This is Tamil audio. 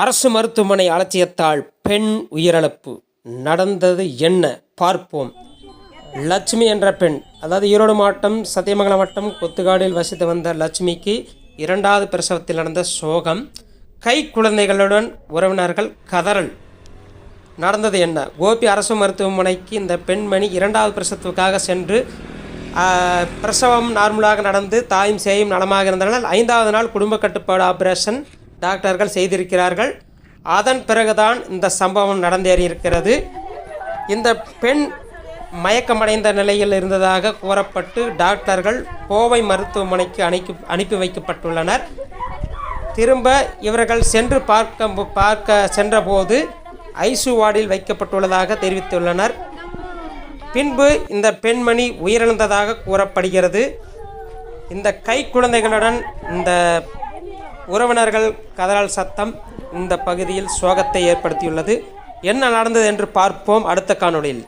அரசு மருத்துவமனை அலட்சியத்தால் பெண் உயிரிழப்பு. நடந்தது என்ன? பார்ப்போம். லட்சுமி என்ற பெண் அதாவது ஈரோடு மாவட்டம் சத்தியமங்கலம் மாவட்டம் கொத்துக்காடில் வசித்து வந்த லட்சுமிக்கு இரண்டாவது பிரசவத்தில் நடந்த சோகம். கை குழந்தைகளுடன் உறவினர்கள் கதறல். நடந்தது என்ன? கோபி அரசு மருத்துவமனைக்கு இந்த பெண்மணி இரண்டாவது பிரசவத்துக்காக சென்று பிரசவம் நார்மலாக நடந்து தாயும் சேயும் நலமாக இருந்தனால் ஐந்தாவது நாள் குடும்ப கட்டுப்பாடு ஆபரேஷன் டாக்டர்கள் செய்திருக்கிறார்கள். அதன் பிறகுதான் இந்த சம்பவம் நடந்தேறியிருக்கிறது. இந்த பெண் மயக்கமடைந்த நிலையில் இருந்ததாக கூறப்பட்டு டாக்டர்கள் கோவை மருத்துவமனைக்கு அனுப்பி அனுப்பி வைக்கப்பட்டுள்ளனர். திரும்ப இவர்கள் சென்று பார்க்க பார்க்க சென்றபோது ஐசு வார்டில் வைக்கப்பட்டுள்ளதாக தெரிவித்துள்ளனர். பின்பு இந்த பெண்மணி உயிரிழந்ததாக கூறப்படுகிறது. இந்த கை குழந்தைகளுடன் இந்த உறவினர்கள் கதறல் சத்தம் இந்த பகுதியில் சோகத்தை ஏற்படுத்தியுள்ளது. என்ன நடந்தது என்று பார்ப்போம் அடுத்த காணொளியில்.